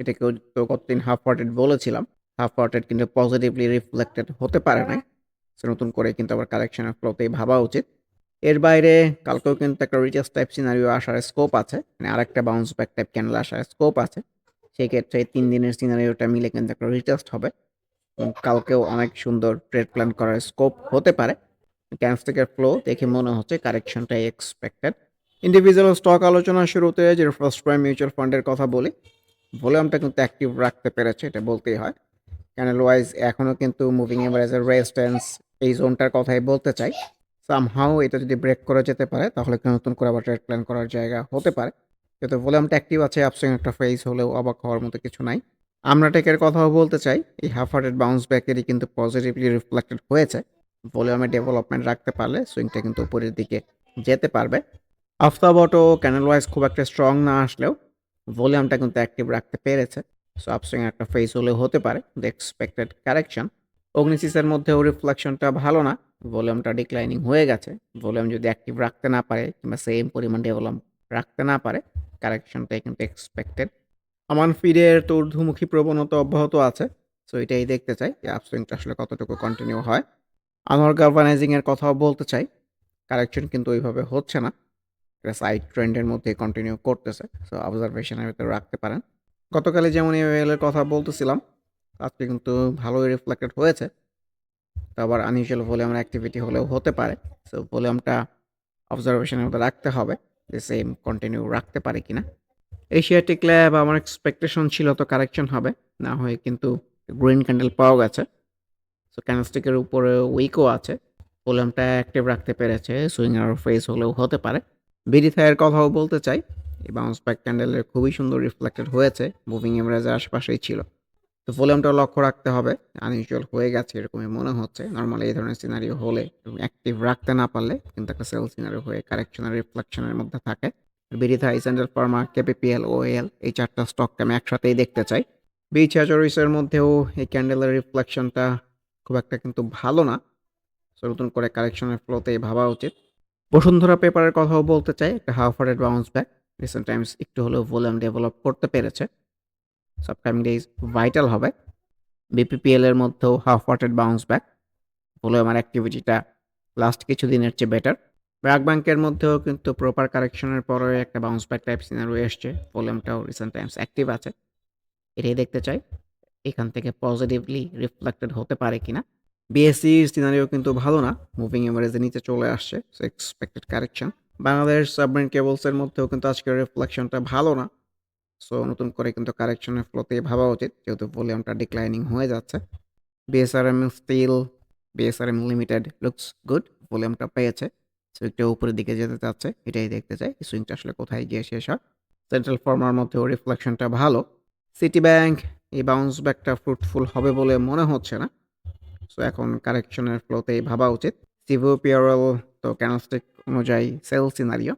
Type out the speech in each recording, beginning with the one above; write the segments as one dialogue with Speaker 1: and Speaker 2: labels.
Speaker 1: এটাকেও তো গতদিন হাফ হার্টেড বলেছিলাম। হাফ হার্টেড কিন্তু পজিটিভলি রিফ্লেক্টেড হতে পারে নাই। সো নতুন করে কিন্তু আবার কারেকশনের ফ্লোতেই ভাবা উচিত। এর বাইরে কালকেও কিন্তু একটা রিটেস্ট টাইপ সিনারিও আসার স্কোপ আছে। মানে আরেকটা বাউন্স ব্যাক টাইপ ক্যান্ডেল আসার স্কোপ আছে। সেক্ষেত্রে তিন দিনের সিনারিওটা মিলে কিন্তু একটা রিটেস্ট হবে। কালকেও অনেক সুন্দর ট্রেড প্ল্যান করার স্কোপ হতে পারে। ক্যান্ডেলস্টিকের ফ্লো দেখে মনে হচ্ছে কারেকশনটাই এক্সপেক্টেড। ইন্ডিভিজুয়াল স্টক আলোচনা শুরুতে যে ফার্স্ট প্রাইম মিউচুয়াল ফান্ডের কথা বলি, ভলিউমটা কিন্তু অ্যাক্টিভ রাখতে পেরেছে, এটা বলতেই হয়। ক্যানেল ওয়াইজ এখনও কিন্তু মুভিং এভারেজের রেজিস্ট্যান্স এই জোনটার কথাই বলতে চাই। সামহাউ এটা যদি ব্রেক করে যেতে পারে, তাহলে কিন্তু নতুন করে আবার ট্রেড প্ল্যান করার জায়গা হতে পারে। যেহেতু ভলিউমটা অ্যাক্টিভ আছে আপসুইং একটা ফেজ হলেও অবাক হওয়ার মতো কিছু নাই। আমরা টেকের কথাও বলতে চাই। এই হাফ হার্টেড বাউন্স ব্যাকেরই কিন্তু পজিটিভলি রিফ্লেক্টেড হয়েছে। ভলিউমে ডেভেলপমেন্ট রাখতে পারলে সুইংটা কিন্তু উপরের দিকে যেতে পারবে। আফতাব অটো ক্যান্ডেল ওয়াইজ খুব একটা স্ট্রং না আসলেও ভলিউমটা কিন্তু অ্যাক্টিভ রাখতে পেরেছে। সো আপসুইং একটা ফেস হলেও হতে পারে। The expected correction. অগ্নিসিসের মধ্যেও রিফ্লেকশনটা ভালো না। ভলিউমটা ডিক্লাইনিং হয়ে গেছে। ভলিউম যদি অ্যাক্টিভ রাখতে না পারে কিংবা সেম পরিমাণ ডেভেলপ রাখতে না পারে, কারেকশনটাই কিন্তু এক্সপেক্টেড। আমান ফিডের তো ঊর্ধ্বমুখী প্রবণতা অব্যাহত আছে। সো এটাই দেখতে চাই যে আপসুইংটা আসলে কতটুকু কন্টিনিউ হয়। আনোয়ার গালভানাইজিং এর কথাও বলতে চাই। কারেকশন কিন্তু ওইভাবে হচ্ছে না। এটা সাইড ট্রেন্ডের মধ্যে কন্টিনিউ করতেছে। সো অবজারভেশনের ভেতরে রাখতে পারেন। গতকালে যেমন এর কথা বলতেছিলাম, আজকে কিন্তু ভালোই রিফ্লেক্টেড হয়েছে। তো আবার আনইউজুয়াল ভলিউমের অ্যাক্টিভিটি হলেও হতে পারে। সো ভলিউমটা অবজারভেশনের মধ্যে রাখতে হবে যে সেম কন্টিনিউ রাখতে পারে কিনা। এশিয়াটিক ল্যাব আমার এক্সপেকটেশন ছিল তো কারেকশন হবে। না হয়ে কিন্তু গ্রিন ক্যান্ডেল পাওয়া গেছে। সো ক্যান্ডেলস্টিকের উপরে উইকও আছে। ভলিউমটা অ্যাক্টিভ রাখতে পেরেছে। সুইং আর ফেজ হলেও হতে পারে। বিডিথায়ের কথাও বলতে চাই। এই বাউন্স ব্যাক ক্যান্ডেলের খুবই সুন্দর রিফ্লেক্টেড হয়েছে। মুভিং এভারেজের আশেপাশেই ছিল। তো ভলিউমটাও লক্ষ্য রাখতে হবে। আনইউজুয়াল হয়ে গেছে এরকমই মনে হচ্ছে। নরমালি এই ধরনের সিনারিও হলে এবং অ্যাক্টিভ রাখতে না পারলে কিন্তু একটা সেল সিনারিও হয়ে কারেকশনের রিফ্লেকশনের মধ্যে থাকে। BD Thai, central pharma, KPPL, O L এই ৪ টা স্টককে আমি একসাথেই দেখতে চাই। বিএইচআই চয়েসের মধ্যেও এই ক্যান্ডেলের রিফ্লেকশনটা খুব একটা কিন্তু ভালো না। সো নতুন করে কারেকশনের ফ্লোতেই ভাবা উচিত। বসুন্ধরা পেপারের কথাও বলতে চাই। একটা half hearted bounce back. Recent times একটু হলেও ভলিউম ডেভেলপ করতে পেরেছে। সো আপকামিং ডেইজ ভাইটাল হবে। বিপিপিএল এর মধ্যেও হাফ হার্টেড বাউন্স ব্যাক। ভলিউমের অ্যাক্টিভিটিটা লাস্ট কিছু দিনের চেয়ে বেটার। ব্র্যাক ব্যাংকের মধ্যেও কিন্তু প্রপার কারেকশনের পরে একটা বাউন্স ব্যাক টাইপ সিনারিও এসছে। ভলিউমটাও রিসেন্ট টাইমস অ্যাক্টিভ আছে। এটাই দেখতে চাই। এখান থেকে পজিটিভলি রিফ্লেক্টেড হতে পারে কিনা। বিএসসির সিনারিও কিন্তু ভালো না। মুভিং এভারেজের নিচে চলে আসছে। Expected correction. বাংলাদেশ সাবমেরিন কেবলসের মধ্যেও কিন্তু আজকের রিফ্লেকশনটা ভালো না। সো নতুন করে কিন্তু কারেকশনের ফ্লোতেই ভাবা উচিত। যেহেতু ভলিউমটা ডিক্লাইনিং হয়ে যাচ্ছে। BSRM steel, BSRM limited looks good. ভলিউমটা পেয়েছে। সো একটু উপরের দিকে যেতে চাচ্ছে। এটাই দেখতে চাই। সুইংটা আসলে কোথায় গিয়ে শেষ হয়। সেন্ট্রাল ফার্মার মধ্যেও রিফ্লেকশনটা ভালো। সিটি ব্যাংক এই বাউন্স ব্যাকটা ফ্রুটফুল হবে বলে মনে হচ্ছে না। সো এখন কারেকশনের ফ্লোতেই ভাবা উচিত। সিভো পিওরাল তো ক্যানস্টিক অনুযায়ী সেল সিনারিও।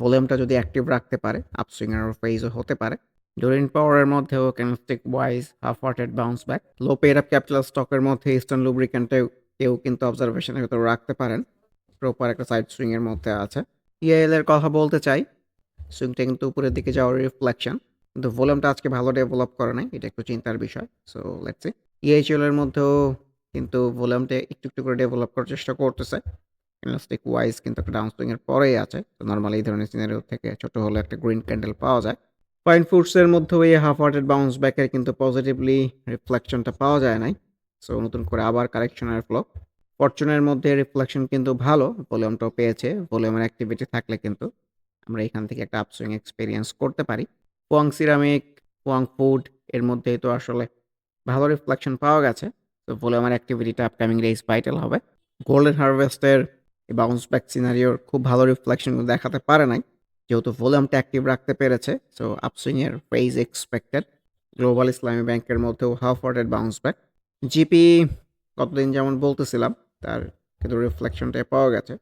Speaker 1: ভলিউমটা যদি অ্যাক্টিভ রাখতে পারে, আপসুইং এর ফেজও হতে পারে। ডোরিন পাওয়ারের মধ্যেও candlestick wise half hearted bounce back low paid up capital স্টকের মধ্যে ইস্টার্ন লুব্রিক্যান্টেও কেউ কিন্তু অবজারভেশনের ভেতর রাখতে পারেন। প্রপার একটা সাইড সুইংয়ের মধ্যে আছে। ইএল এর কথা বলতে চাই। সুইংটা কিন্তু উপরের দিকে যাওয়ার রিফ্লেকশন কিন্তু ভলিউমটা আজকে ভালো ডেভেলপ করে নাই এটা একটু চিন্তার বিষয়। সো লেটস সি ইএইচএল এর মধ্যেও কিন্তু ভলিউমটা একটু একটু করে ডেভেলপ করার চেষ্টা করতেছে। ক্যান্ডেলস্টিক ওয়াইজ কিন্তু একটা ডাউন সুইং এর পরেই আছে। তো নর্মালি এই ধরনের সিনারিও থেকে ছোট হলে একটা গ্রিন ক্যান্ডেল পাওয়া যায়। ফাইন ফুডসের মধ্যেও এই হাফ হার্টেড বাউন্স ব্যাকের কিন্তু পজিটিভলি রিফ্লেকশনটা পাওয়া যায় নাই। সো নতুন করে আবার কারেকশনের ফ্লো ফরচুনের মধ্যে রিফ্লেকশন কিন্তু ভালো ভলিউমটাও পেয়েছে। ভলিউমের অ্যাক্টিভিটি থাকলে কিন্তু আমরা এখান থেকে একটা আপসুইং এক্সপিরিয়েন্স করতে পারি। পোয়াং সিরামিক পোয়াং ফুড এর মধ্যেই তো আসলে ভালো রিফ্লেকশন পাওয়া গেছে। তো ভলিউমের অ্যাক্টিভিটিটা আপকামিং ডেজ ভাইটাল হবে। গোল্ডেন হারভেস্টের বাউন্স ব্যাক সিনারিওর খুব ভালো রিফ্লেকশন দেখাতে পারে নাই, যেহেতু ভলিউমটা অ্যাক্টিভ রাখতে পেরেছে সো আপসুইংয়ের ফেজ এক্সপেক্টেড গ্লোবাল ইসলামী ব্যাংকের মধ্যেও half hearted bounce back GP কতদিন যেমন বলতেছিলাম, তার কিন্তু রিফ্লেকশনটা পাওয়া গেছে।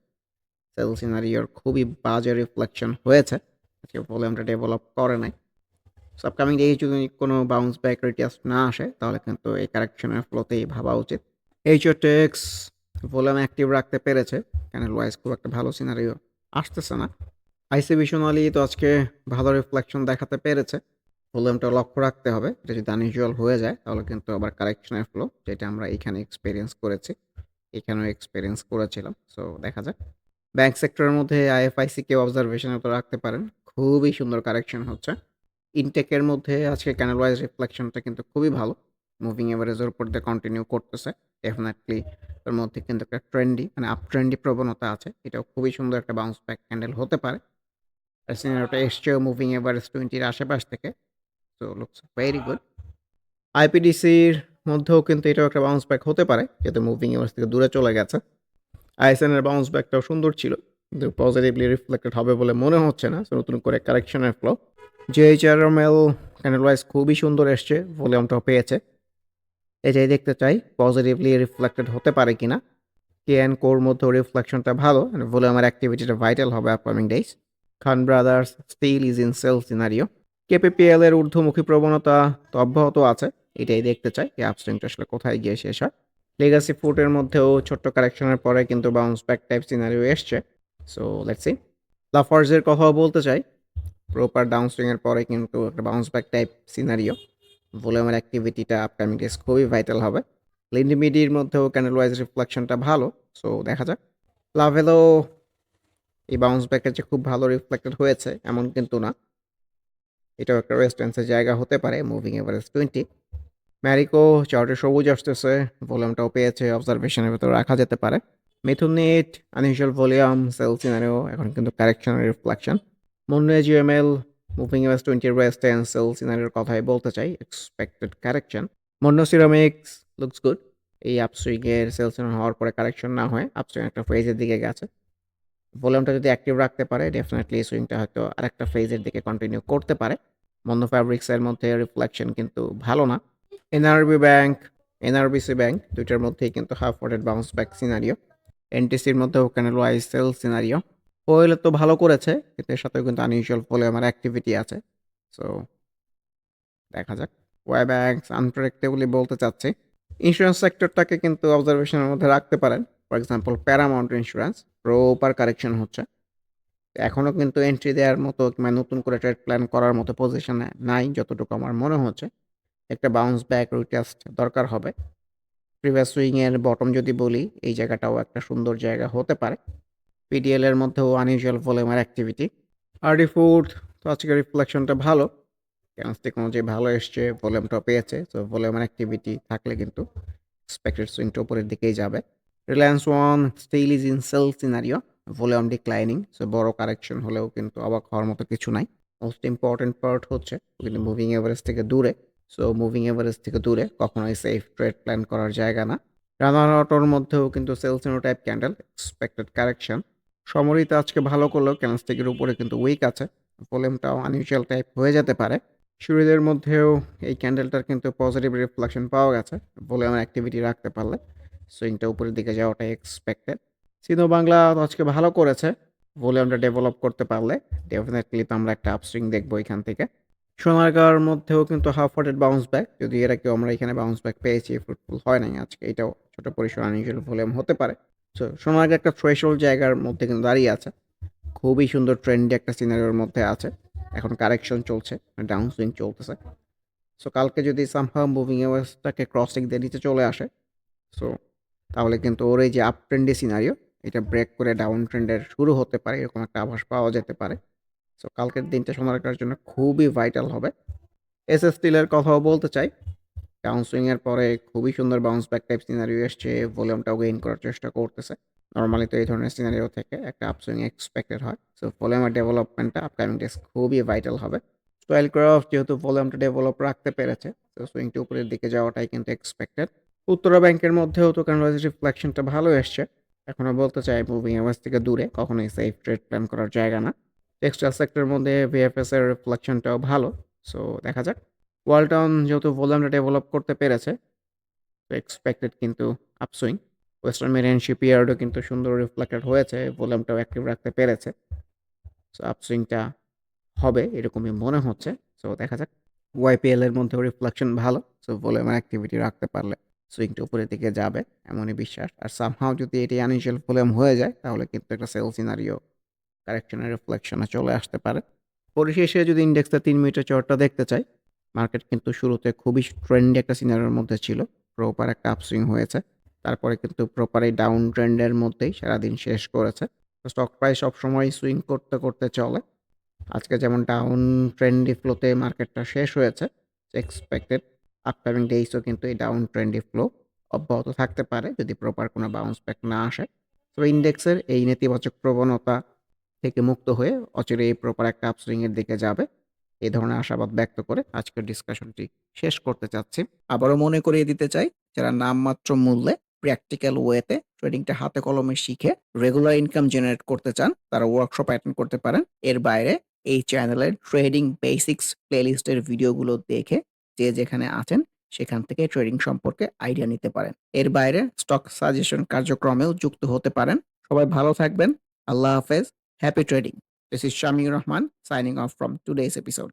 Speaker 1: সেল সিনারিওর খুবই বাজে রিফ্লেকশন হয়েছে, আজকে ভলিউমটা ডেভেলপ করে নাই। সো আপকামিং ডে যদি কোনো বাউন্স ব্যাক রিটেস্ট না আসে, তাহলে কিন্তু এই কারেকশনের ফ্লোতেই ভাবা উচিত। এইচও টেক্স ভলিউম অ্যাক্টিভ রাখতে পেরেছে ক্যানেল ওয়াইজ খুব একটা ভালো সিনারিও আসতেছে না। আইসিবিশনালি তো আজকে ভালো রিফ্লেকশন দেখাতে পেরেছে। ভলিউমটা লক্ষ্য রাখতে হবে, এটা যদি আনইউজুয়াল হয়ে যায়, তাহলে কিন্তু আবার কারেকশনের ফ্লো যেটা আমরা এখানে এক্সপিরিয়েন্স করেছি, এখানেও এক্সপিরিয়েন্স করেছিলাম। সো দেখা যাক। ব্যাংক সেক্টরের মধ্যে আইএফআইসি কেউ অবজারভেশনের তো রাখতে পারেন, খুবই সুন্দর কারেকশন হচ্ছে। ইনটেকের মধ্যে আজকে ক্যানেল ওয়াইজ রিফ্লেকশনটা কিন্তু খুবই ভালো। মুভিং এভারেজের উপর দিয়ে কন্টিনিউ করতেছে। ডেফিনেটলি ওর মধ্যে কিন্তু একটা ট্রেন্ডি মানে আপ ট্রেন্ডি প্রবণতা আছে। এটাও খুবই সুন্দর একটা বাউন্স ব্যাক ক্যান্ডেল হতে পারে। আর সিনারিওটা এসছেও মুভিং এভারেজ টোয়েন্টির আশেপাশ থেকে। সো লুকস ভেরি গুড আইপিডিসির মধ্যেও কিন্তু এটাও একটা বাউন্স ব্যাক হতে পারে। যেহেতু মুভিং এভারেজ থেকে দূরে চলে গেছে। আইএসএনের বাউন্স ব্যাকটাও সুন্দর ছিল। কিন্তু পজিটিভলি রিফ্লেক্টেড হবে বলে মনে হচ্ছে না। নতুন করে কারেকশনের ফ্লো জিএইচআরএমএল ক্যান্ডেল ওয়াইজ খুবই সুন্দর এসছে, ভলিউমটাও পেয়েছে। এটাই দেখতে চাই পজিটিভলি রিফ্লেক্টেড হতে পারে কিনা। কে অ্যান্ড কোর মধ্যেও রিফ্লেকশনটা ভালো ভলিউমের অ্যাক্টিভিটিটা ভাইটাল হবে upcoming days Khan brothers steel is in sell scenario KPPL এর ঊর্ধ্বমুখী প্রবণতা তো অব্যাহত আছে, এটাই দেখতে চাই এই আপস্ট্রিংটা আসলে কোথায় গিয়ে শেষ হয়। লেগাসি ফুটের মধ্যেও ছোট্ট কারেকশনের পরে কিন্তু বাউন্স ব্যাক টাইপ সিনারিও এসছে। সো লেটস সি লাফার্সের কথাও বলতে চাই প্রপার ডাউনস্ট্রিংয়ের পরে কিন্তু একটা বাউন্স ব্যাক টাইপ সিনারিও ভলিউমের অ্যাক্টিভিটিটা আপকামিং ডেজ খুবই ভাইটাল হবে। লিন্ডিমিডির মধ্যেও ক্যান্ডেল ওয়াইজ রিফ্লেকশনটা ভালো সো দেখা যাক। লাভেলও এই বাউন্স ব্যাকের যে খুব ভালো রিফ্লেক্টেড হয়েছে, এমন কিন্তু না। এটাও একটা রেস্টেন্সের জায়গা হতে পারে মুভিং এভারেজ টোয়েন্টি ম্যারিকো চার্টে সবুজ আসতেছে ভলিউমটাও পেয়েছে অবজারভেশনের ভেতর রাখা যেতে পারে। Mithun knit unusual volume sell scenario এখন কিন্তু কারেকশনের রিফ্লেকশন মনে GML moving average twenty resistance sell সিনারিওর কথাই বলতে চাই expected correction Monno ceramics looks good এই আপসুইংয়ের সেলস হওয়ার পরে কারেকশন না হয় আপসুইং একটা ফেজের দিকে গেছে। ভলিউমটা যদি অ্যাক্টিভ রাখতে পারে ডেফিনেটলি সুইংটা হয়তো আরেকটা ফেজের দিকে কন্টিনিউ করতে পারে। মন্য ফ্যাব্রিক্সের মধ্যে রিফ্লেকশন কিন্তু ভালো না। এনআরবি ব্যাংক এনআরবিসি ব্যাংক দুইটার মধ্যেই কিন্তু half hearted bounce back scenario এনটিসির মধ্যেও candle wise sell scenario well তো ভালো করেছে, কিন্তু এর সাথেও কিন্তু আনইউজুয়াল আমার অ্যাক্টিভিটি আছে। সো দেখা যাক। ওয়াই ব্যাংকস আনপ্রেডিক্টেবলি বলতে চাচ্ছি। ইন্স্যুরেন্স সেক্টরটাকে কিন্তু অবজারভেশনের মধ্যে রাখতে পারেন। For example Paramount insurance proper correction হচ্ছে। এখনও কিন্তু এন্ট্রি দেওয়ার মতো কিংবা নতুন করে ট্রেড প্ল্যান করার মতো পজিশনে নাই, যতটুকু আমার মনে হচ্ছে। একটা বাউন্স ব্যাক রিটেস্ট দরকার হবে। প্রিভিয়াস সুইংয়ের বটম যদি বলি, এই জায়গাটাও একটা সুন্দর জায়গা হতে পারে। পিডিএল এর মধ্যেও আনইউজুয়াল ভলিউমের অ্যাক্টিভিটি আরডি ফুড তো আজকে রিফ্লেকশনটা ভালো। ক্যান্সটিক অনুযায়ী ভালো এসছে ভলিউমটা পেয়েছে তো ভলিউমের অ্যাক্টিভিটি থাকলে কিন্তু এক্সপেক্টেড সুইংটা উপরের দিকেই যাবে। Reliance one steel is in sell scenario volume declining so বড় কারেকশন হলেও কিন্তু অবাক হওয়ার মতো কিছু নাই। মোস্ট ইম্পর্টেন্ট পার্ট হচ্ছে কিন্তু মুভিং এভারেজ থেকে দূরে সো মুভিং এভারেজ থেকে দূরে কখনোই সেফ ট্রেড প্ল্যান করার জায়গা না। রানার অটোর মধ্যেও কিন্তু sell scenario type candle expected correction সমরিত আজকে ভালো করলেও ক্যান্সটিকের উপরে কিন্তু উইক আছে ভলিউমটাও আনইউজুয়াল টাইপ হয়ে যেতে পারে। শুরুদের মধ্যেও এই ক্যান্ডেলটার কিন্তু পজিটিভ রিফ্লেকশন পাওয়া গেছে ভলিউমের অ্যাক্টিভিটি রাখতে পারলে। সুইংটা উপরের দিকে যাওয়াটাই এক্সপেক্টেড সিনো বাংলা আজকে ভালো করেছে ভলিউমটা ডেভেলপ করতে পারলে ডেফিনেটলি তো আমরা একটা আপসুইং দেখব এখান থেকে। সোনারগাঁওর মধ্যেও কিন্তু হাফ হার্টেড বাউন্স ব্যাক যদি এরা কেউ আমরা এখানে বাউন্স ব্যাক পেয়েছি ফ্রুটফুল হয় নাই আজকে, এটাও ছোট পরিসর আনইউজুয়াল ভলিউম হতে পারে। সো সোনারগাঁ একটা থ্রেশহোল্ড জায়গার মধ্যে কিন্তু দাঁড়িয়ে আছে। খুবই সুন্দর ট্রেন্ডি একটা সিনারিওর মধ্যে আছে। এখন কারেকশন চলছে ডাউন সুইং চলতেছে। সো কালকে যদি সামহাও মুভিং অ্যাওয়ার্সটাকে ক্রসিং দিয়ে নিচে চলে আসে সো তাহলে কিন্তু ওর এই যে আপ ট্রেন্ডি সিনারিও এটা ব্রেক করে ডাউন ট্রেন্ডের শুরু হতে পারে, এরকম একটা আভাস পাওয়া যেতে পারে। সো কালকের দিনটা সোনারগাঁর জন্য খুবই ভাইটাল হবে। এস এস স্টিলের কথাও বলতে চাই ডাউন সুইংয়ের পরে খুবই সুন্দর বাউন্স ব্যাক টাইপ সিনারিও এসছে ভলিউমটাও গেইন করার চেষ্টা করতেছে। নর্মালি তো এই ধরনের সিনারিও থেকে একটা আপসুইং এক্সপেক্টেড হয়। সো ভলিউমের ডেভেলপমেন্টটা আপকামিং ডেজ খুবই ভাইটাল হবে। স্টোয়েল ক্রফ যেহেতু ভলিউমটা ডেভেলপ রাখতে পেরেছে, তো সুইংটা উপরের দিকে যাওয়াটাই কিন্তু এক্সপেক্টেড উত্তরা ব্যাংকের মধ্যেও তো কনভার্সেটিভ রিফ্লেকশনটা ভালো এসছে। এখনও বলতে চাই মুভিং অ্যাওয়ার্স থেকে দূরে, কখনোই সেফ ট্রেড প্ল্যান করার জায়গা না। টেক্সটাইল সেক্টরের মধ্যে ভিএফএস এর রিফ্লেকশনটাও ভালো। সো দেখা যাক। ওয়ালটন যেহেতু ভলিউমটা ডেভেলপ করতে পেরেছে, তো এক্সপেক্টেড কিন্তু আপসুইং ওয়েস্টার্ন মেরিয়ান শিপইয়ার্ডও কিন্তু সুন্দর রিফ্লেক্টেড হয়েছে ভলিউমটাও অ্যাক্টিভ রাখতে পেরেছে। সো আপসুইংটা হবে এরকমই মনে হচ্ছে। সো দেখা যাক। ওয়াইপিএল এর মধ্যেও রিফ্লেকশন ভালো সো ভলিউমের অ্যাক্টিভিটি রাখতে পারলে সুইংটা উপরের দিকে যাবে, এমনই বিশ্বাস। আর সামহাও যদি এটি আনইউজুয়াল ভলিউম হয়ে যায়, তাহলে কিন্তু একটা সেল সিনারিও কারেকশনের রিফ্লেকশনে চলে আসতে পারে। পরিশেষে যদি ইন্ডেক্সটা তিন মিটার চরটা দেখতে চাই মার্কেট কিন্তু শুরুতে খুবই ট্রেন্ডি একটা সিনারিওর মধ্যে ছিল। প্রপার একটা আপসুইং হয়েছে। তারপরে কিন্তু প্রপার এই ডাউন ট্রেন্ডের মধ্যেই সারাদিন শেষ করেছে। স্টক প্রাইস সবসময় সুইং করতে করতে চলে। আজকে যেমন ডাউন ট্রেন্ডি ফ্লোতে মার্কেটটা শেষ হয়েছে এক্সপেক্টেড আপকামিং ডেইসও কিন্তু এই ডাউন ট্রেন্ডি ফ্লো অব্যাহত থাকতে পারে যদি প্রপার কোনো বাউন্স ব্যাক না আসে। তো ইন্ডেক্সের এই নেতিবাচক প্রবণতা থেকে মুক্ত হয়ে অচিরে এই প্রপার একটা আপসুইংয়ের দিকে যাবে। এই ধরনের আশাবাদ ব্যক্ত করে আজকের ডিসকাশনটি শেষ করতে চাচ্ছি। আবারও মনে করিয়ে দিতে চাই, যারা নামমাত্র মূল্যে প্র্যাকটিক্যাল ওয়েতে ট্রেডিংটা হাতে কলমে শিখে রেগুলার ইনকাম জেনারেট করতে চান, তারা ওয়ার্কশপ অ্যাটেন্ড করতে পারেন। এর বাইরে এই চ্যানেলের ট্রেডিং বেসিক্স প্লেলিস্টের ভিডিওগুলো দেখে যে যেখানে আছেন, সেখান থেকে ট্রেডিং সম্পর্কে আইডিয়া নিতে পারেন। এর বাইরে স্টক সাজেশন কার্যক্রমেও যুক্ত হতে পারেন। সবাই ভালো থাকবেন। আল্লাহ হাফেজ। Happy trading This is Shamir Rahman signing off from today's episode.